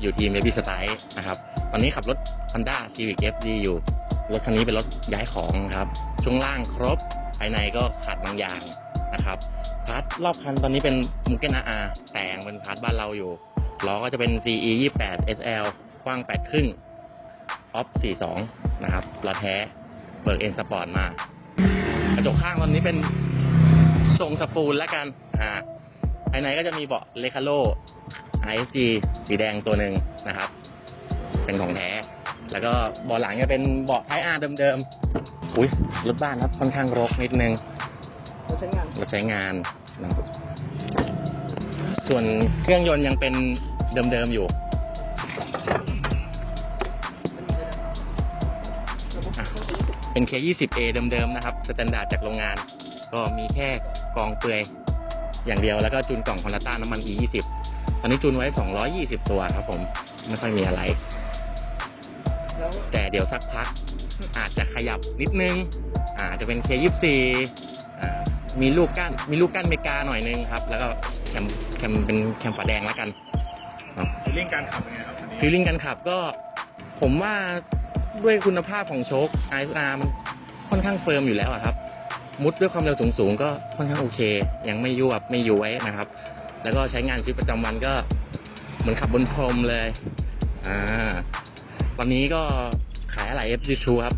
อยู่ทีม Baby Style นะครับตอนนี้ขับรถ Honda Civic FD อยู่ รถคันนี้เป็นรถย้ายของครับช่วงล่างครบภายในก็ขาดบางอย่างนะครับพาร์ทรอบคันตอนนี้เป็นมูเกนอาแต่งเป็นพาร์ทบ้านเราอยู่ล้อก็จะเป็น CE 28 SL กว้าง8ครึ่งออฟ42 นะครับล้อแท้เบิกเอ็นสปอร์ตมากระจกข้างตอนนี้เป็นทรงสปูลแล้วกันอ่าภายในก็จะมีเบาะเลคาโล ISG สีแดงตัวหนึ่งนะครับ เป็นของแท้ แล้วก็เบาะหลังจะเป็นเบาะไทอาร์เดิมๆ อุ้ยรถบ้านครับค่อนข้างรกนิดนึงเราใช้งานรถใช้งานนะครับส่วนเครื่องยนต์ยังเป็นเดิมๆอยู่อะเป็น K20A เดิมๆนะครับสแตนดาร์ดจากโรงงาน ก็มีแค่กองเปลือยอย่างเดียวแล้วก็จูนกล่องคอนต้าน้ำมัน E20 ตอ นนี้จูนไว้ 220 ตัวครับผม ไม่ค่อยมีอะไรแล้วแต่เดี๋ยวสักพัก อาจจะขยับนิดนึง อาจจะเป็น K24 อ่ามีลูกก้านมีลูกก้านเมกาหน่อยนึงครับ แล้วก็แคมแคมเป็นแคมฝาแดงแล้วกันฟีลลิ่งการขับเป็นไงครับคันนี้ฟีลลิ่งการขับก็ผมว่าด้วยคุณภาพของโชค ISR มันค่อนข้างเฟิร์มอยู่แล้วอะครับ มุดด้วยความเร็วสูงๆ ก็ค่อนข้างโอเค ยังไม่ยวบไม่ย้วยนะครับ แล้วก็ใช้งานชีวิตประจำวันก็เหมือนขับบนพรมเลย อ่าตอนนี้ก็ขายอะไร FD2 ครับ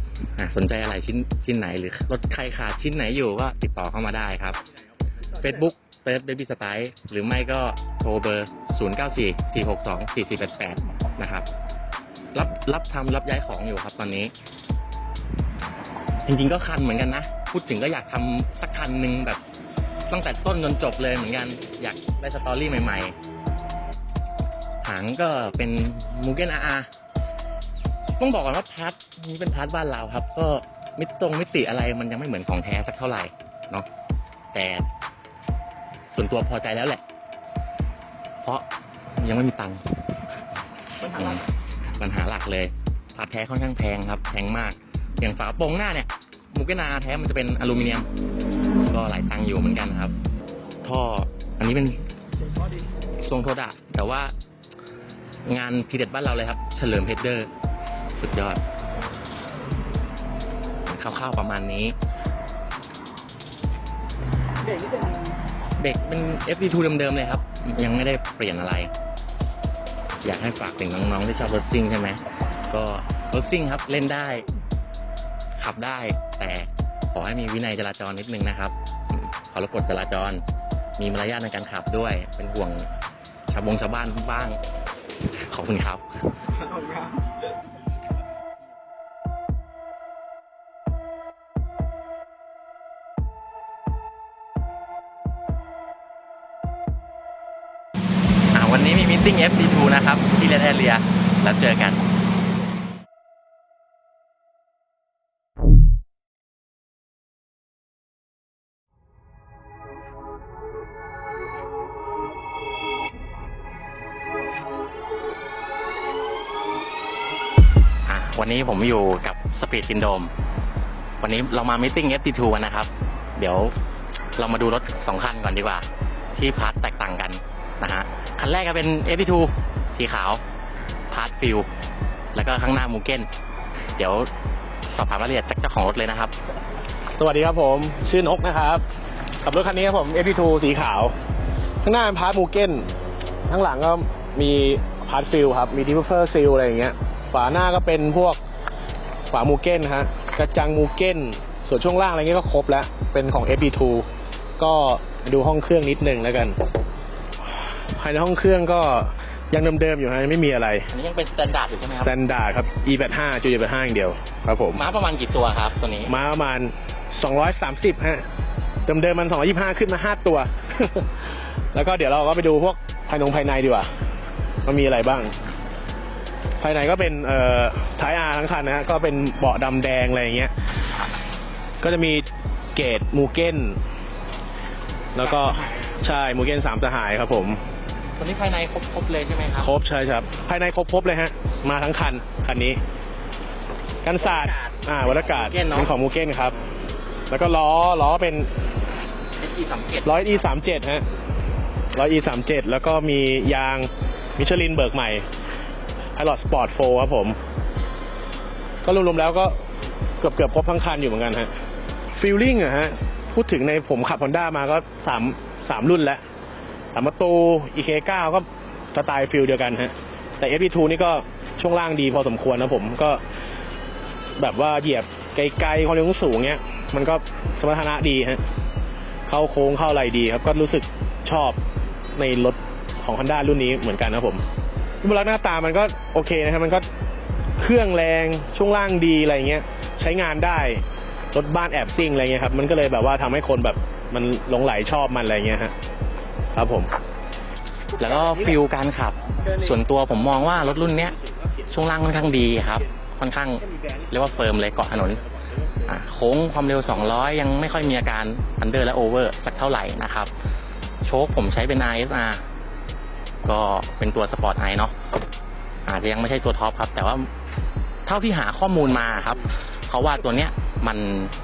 สนใจอะไรชิ้นชิ้นไหนหรือรถใครขาดชิ้นไหนอยู่ก็ติดต่อเข้ามาได้ครับ Facebook เฟซ Baby Style หรือไม่ก็โทรเบอร์ 0 9 4 4 6 2 4 4 8 8 นะครับ รับรับทำรับย้ายของอยู่ครับตอนนี้ จริงๆก็คันเหมือนกันนะ พูดถึงก็อยากทำสักคันหนึ่งแบบ ตั้งแต่ต้นจนจบเลยเหมือนกัน อยากได้สตอรี่ใหม่ๆหางก็เป็นมูเกนอาต้องบอกก่อนว่าพาร์ทนี้เป็นพาร์ทบ้านเราครับ ก็มิตรงมิติอะไรมันยังไม่เหมือนของแท้สักเท่าไหร่เนาะแต่ส่วนตัวพอใจแล้วแหละ เพราะยังไม่มีตังค์ปัญหาอืหลัมกปัญหาหลักเลยพาร์ทแท้ค่อนข้างแพงครับแพงมาก อย่างฝาโปร่งหน้าเนี่ยมูเกนาแท้มันจะเป็นอลูมิเนียม ก็หลายตังค์อยู่เหมือนกันครับ ท่ออันนี้เป็นทรงโทดะแต่ว่างานพีเด็ดบ้านเราเลยครับ เฉลิมเพชรเดอร์ สุดยอดคร่าวๆประมาณนี้เบรกนี่เป็นเด็กเป็น FD2 เดิมๆเลยครับ ยังไม่ได้เปลี่ยนอะไร อยากให้ฝากถึงน้องๆที่ชอบรถซิ่งใช่ไหมก็รถซิ่งครับเล่นได้ ขับได้แต่ขอให้มีวินัยจราจรนิดนึงนะครับ ขอรบกฎจราจร มีมารยาทในการขับด้วย เป็นห่วงชาวบงชาวบ้านบ้าง ขอบคุณครับวันนี้มีมิ팅เ FD2 นะครับ ที่เรดแอเรีย แล้วเจอกัน วันนี้ผมอยู่กับสปีดซินโดมวันนี้เรามามิ팅เ FD2 กันนะครับ เดี๋ยวเรามาดูรถสองคันก่อนดีกว่า ที่พาร์ทแตกต่างกันนะฮะคันแรกก็เป็น FD2 สีขาวพาร์ทฟิลแล้วก็ข้างหน้ามูเก้นเดี๋ยวสอบถามรายละเอียดจากเจ้าของรถเลยนะครับ สวัสดีครับผมชื่อนกนะครับขับรถคันนี้ครับผม FP2 สีขาว ข้างหน้าเป็นพาร์ทมูเก้นข้างหลังก็มีพาร์ทฟิลครับมีดิฟเฟอร์ซิลอะไรอย่างเงี้ย ฝาหน้าก็เป็นพวกฝามูเก้นฮะกระจังมูเก้น ส่วนช่วงล่างอะไรเงี้ยก็ครบแล้ว เป็นของ FP2 ก็ดูห้องเครื่องนิดนึงแล้วกัน ภายในห้องเครื่องก็ยังเดิมๆอยู่ฮะยังไม่มีอะไร อันนี้ยังเป็นสแตนดาร์ดอยู่ใช่ไหมคสรับแตนดาร์ดครับ E85 จุด E85 อย่างเดียวครับผม ม้าประมาณกี่ตัวครับตัวนี้ มาประมาณ 230 ฮะ เดิมๆมัน 225 ขึ้นมา 5 ตัว แล้วก็เดี๋ยวเราก็ไปดูพวกภายนงภายในดีกว่าว่ามีอะไรบ้าง ภายในก็เป็นเอ่อท้ายอาทั้งคันนะฮะก็เป็นเบาะดำแดงอะไรอย่างเงี้ยก็จะมีเกตมูเก้น แล้วก็ใช่มูเก้นสามสหายครับผมตัวนี้ภายในครบครบเลยใช่ไหมครับ ครบใช่ครับ ภายในครบครบเลยฮะ มาทั้งคันคันนี้ กันศาสตร์อ่าวัตกาศมูเก้นเนอะเป็นของมูเก้นครับ แล้วก็ล้อล้อเป็น SE สามเจ็ดร้อย e สามเจ็ดฮะร้อย e สามเจ็ดแล้วก็มียางมิชลินเบิกใหม่ Pilot Sport 4 ครับผม ก็รวมๆแล้วก็เกือบเกือบๆครบทั้งคันอยู่เหมือนกันฮะฟีลลิ่งอะฮะ พูดถึงในผมขับ Honda มาก็สามสามรุ่นแล้วสามประตู EK9 ก็สไตล์ฟิลเดียวกันฮะ แต่ FP2 นี่ก็ช่วงล่างดีพอสมควรนะผมก็แบบว่าเหยียบไกลๆความเร็วสูงเนี้ย มันก็สมรรถนะดีฮะ เข้าโค้งเข้าอะไรดีครับ ก็รู้สึกชอบในรถของ Honda รุ่นนี้เหมือนกันนะผม รูปลักษณ์หน้าตามันก็โอเคนะครับ มันก็เครื่องแรงช่วงล่างดีอะไรเงี้ยใช้งานได้รถบ้านแอบซิ่งอะไรเงี้ยครับมันก็เลยแบบว่าทำให้คนแบบมันหลงไหลชอบมันอะไรเงี้ยฮะครับผม แล้วก็ฟิลการขับ ส่วนตัวผมมองว่ารถรุ่นเนี้ยช่วงล่างค่อนข้างดีครับ ค่อนข้างเรียกว่าเฟิร์มเลยเกาะถนนโค้งความเร็ว 200 ยังไม่ค่อยมีอาการอันเดอร์และโอเวอร์สักเท่าไหร่นะครับ โชคผมใช้เป็น RSR ก็เป็นตัวสปอร์ตไอเนาะอาจจะยังไม่ใช่ตัวท็อปครับ แต่ว่าเท่าที่หาข้อมูลมาครับเขาว่าตัวเนี้ยมัน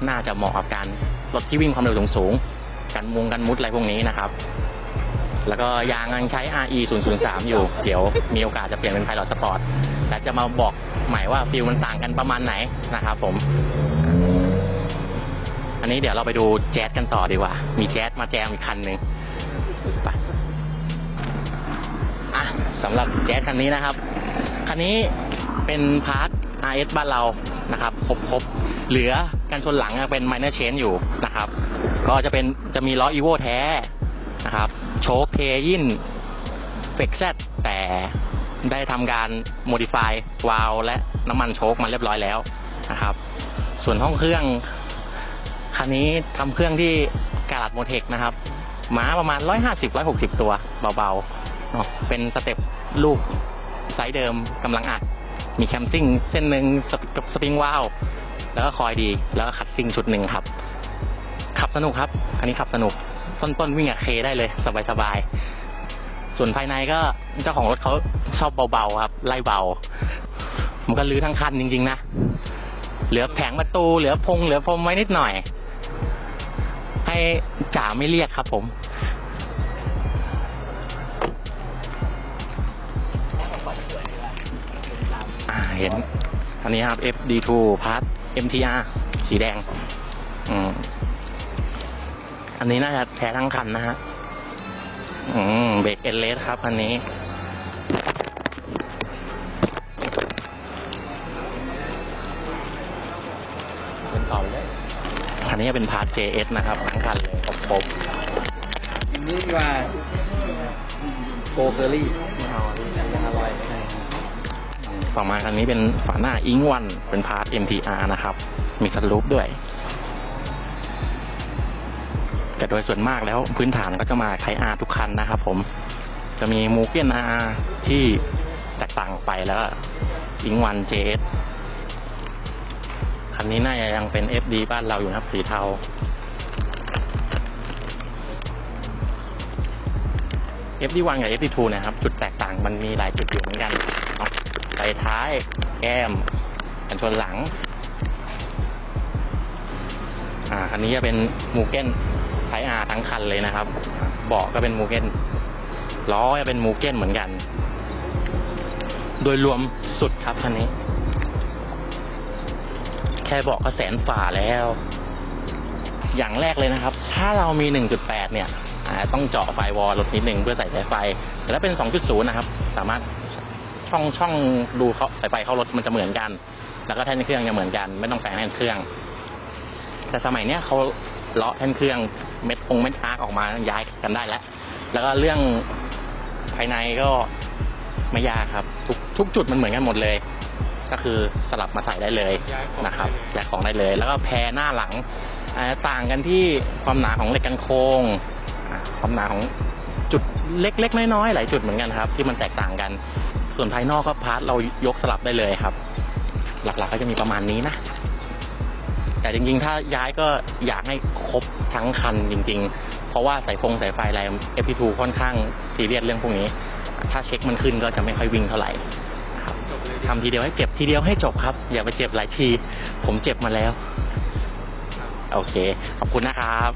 น่าจะเหมาะกับการรถที่วิ่งความเร็วสูงๆกันมุงกันมุดอะไรพวกนี้นะครับ แล้วก็ยางยังใช้ RE 003อยู่ เดี๋ยวมีโอกาสจะเปลี่ยนเป็น Pilot Sport แต่จะมาบอกใหม่ว่าฟิลมันต่างกันประมาณไหนนะครับผม อันนี้เดี๋ยวเราไปดูแจ๊สกันต่อดีกว่า มีแจ๊สมาแจมอีกคันหนึ่งไป สำหรับแจ๊สคันนี้นะครับ คันนี้เป็นพาร์ท RS บ้านเรานะครับครบครบเหลือกันชนหลังเป็น minor change อยู่นะครับ ก็จะเป็นจะมีล้อ evo แท้นะครับ โชคเทยินเฟกแซแต่ได้ทำการ modify วาลวและน้ำมันโชคมาเรียบร้อยแล้วนะครับ ส่วนห้องเครื่อง คันนี้ทำเครื่องที่กาลัดโมเทคนะครับม้าประมาณ 150-160 ตัวเบาๆเนาะเป็นสเต็ป ลูกไซส์เดิมกำลังอัด มีแคมซิ่งเส้นหนึ่งสปกับสปริงว้าวแล้วก็คอยดีแล้วก็ขัดซิ่งชุดหนึ่งครับ ขับสนุกครับคันนี้ขับสนุก ต้นๆวิ่งกับเคได้เลย สบายๆส่วนภายในก็เจ้าของรถเขาชอบเบาๆครับ ไล่เบา มันก็ลื้อทั้งคันจริงๆนะ เหลือแผงประตู เหลือพง เหลือพรมไว้นิดหน่อย ให้จ่าไม่เรียกครับผม อ่าเห็นอันนี้ครับ FD2 พาร์ท MTR สีแดง อืมอันนี้น่าจะแท้ทั้งคันนะฮะอืมเบรกเอเลสครับ อันนี้ เป็นต่อเลย อันนี้เป็นพาร์ท JS นะครับทั้งคันเลยครบครบอันนี้ดีกว่าโกเกอรี่ไม่อยอร่อย ต่อมาคันนี้เป็นฝาหน้าอิงวันเป็นพาร์ท MTR นะครับ มีสลูปด้วย แต่โดยส่วนมากแล้วพื้นฐานก็จะมาไทอาทุกคันนะครับผม จะมีมูเกียนอาที่แตกต่างไปแล้วอิงวันเจสคันนี้น่าจะยังเป็น FD บ้านเราอยู่นะครับสีเทา FD1 กับ FD2 นะครับ จุดแตกต่างมันมีหลายจุดอยู่เหมือนกันเนาะ ไฟท้าย แก้มกันชนหลัง อ่า คันนี้จะเป็นมูเก้นไทอาทั้งคันเลยนะครับ เบาะก็เป็นมูเก้นล้อจะเป็นมูเก้นเหมือนกัน โดยรวมสุดครับคันนี้ แค่เบาะก็แสนฝ่าแล้ว อย่างแรกเลยนะครับ ถ้าเรามี 1.8 เนี่ยอ่าต้องเจาะไฟวอลลดนิดนึงเพื่อใส่สายไฟ แต่ถ้าเป็น 2.0 นะครับ สามารถ ช่องช่องดูเขาสายไฟเข้ารถมันจะเหมือนกัน แล้วก็แท่นเครื่องจะเหมือนกัน ไม่ต้องแปลงแท่นเครื่อง แต่สมัยเนี้ยเขาเลาะแท่นเครื่องเม็ดองเม็ดอาร์กออกมาย้ายกันได้แล้ว แล้วก็เรื่องภายในก็ไม่ยากครับ ทุกทุกจุดมันเหมือนกันหมดเลย ก็คือสลับมาใส่ได้เลยนะครับแยกของได้เลย แล้วก็แพรหน้าหลังอ่าต่างกันที่ความหนาของเหล็กกันโครงอ่าความหนาของจุดเล็กๆน้อยๆหลายจุดเหมือนกันครับ ที่มันแตกต่างกัน ส่วนภายนอกก็พาร์ทเรายกสลับได้เลยครับ หลักๆก็จะมีประมาณนี้นะ แต่จริงๆ ถ้าย้ายก็อยากให้ครบทั้งคันจริง ๆ เพราะว่าสายฟงสายไฟอะไร FP2 ค่อนข้างซีเรียสเรื่องพวกนี้ ถ้าเช็คมันขึ้นก็จะไม่ค่อยวิ่งเท่าไหร่ครับทำทีเดียวให้เจ็บทีเดียวให้จบครับ อย่าไปเจ็บหลายที ผมเจ็บมาแล้ว โอเค ขอบคุณนะครับ